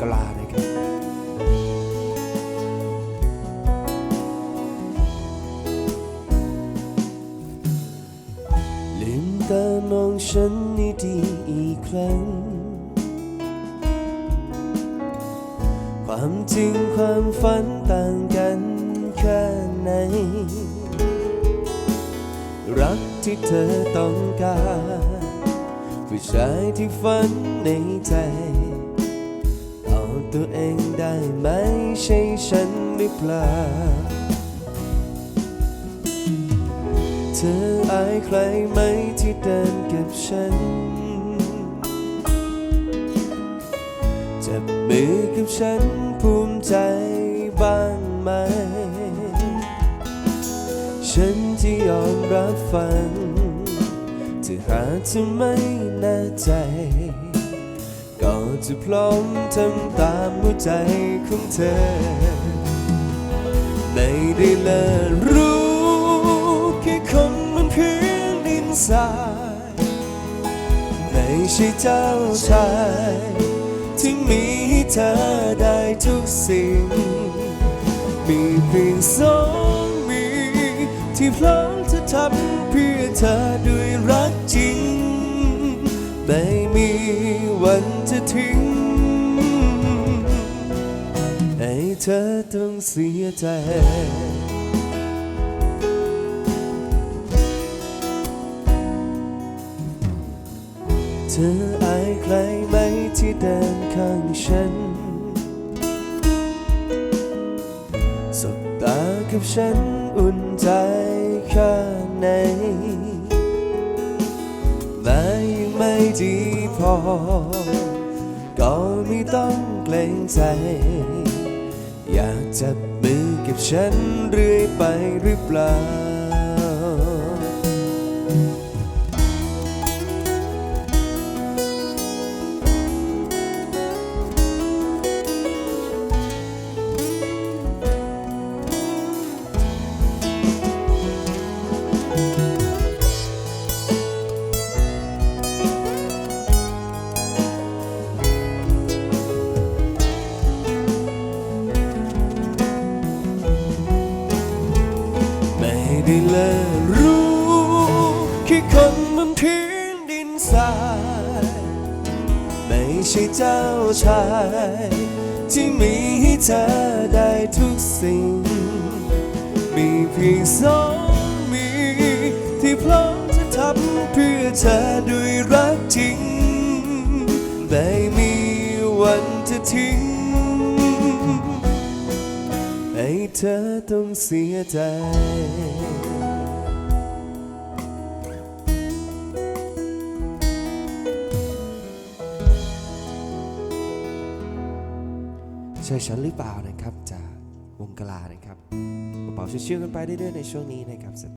กลานะครับลืมตามองฉันให้ดีอีกครั้ง ความจริงความฝันต่างกันแค่ไหน รักที่เธอต้องการผู้ชายที่ฝันในใจ ตัวเองได้ไหมใช่ฉันหรือเปล่า เธออายใครไหมที่เดินกับฉัน จับมือกับฉันภูมิใจบ้างไหม ฉันจะยอมรับฟังถ้าหากเธอไม่แน่ใจ ก็จะพร้อมทำตามหัวใจของเธอไม่ได้เลรู้แค่คนมันเพียงดินทรายไม่ใช่เจ้าชายที่มีให้เธอได้ทุกสิ่ง มีเพียงสองมือที่พร้อมจะทำเพื่อเธอด้วยรักจริงไม่มี วันจะทิ้งให้เธอต้องเสียใจเธออายใครไหมที่เดินข้างฉันสบตากับฉันอุ่นใจ ดีพอ ก็ไม่ต้องเกรงใจ อยากจับมือกับฉันเรื่อยไปหรือเปล่า ได้เลยรู้แค่คนมันพื้นดินทราย ไม่ใช่เจ้าชาย ที่มีให้เธอได้ทุกสิ่ง มีเพียงสองมือที่พร้อมจะทำเพื่อเธอด้วยรักจริงไม่มีวันจะทิ้งให้เธอต้องเสียใจ ใช่ฉันหรือเปล่านะครับจากวงกลานะครับกระเป๋าชื่อๆกันไปเรื่อยๆในช่วงนี้นะครับ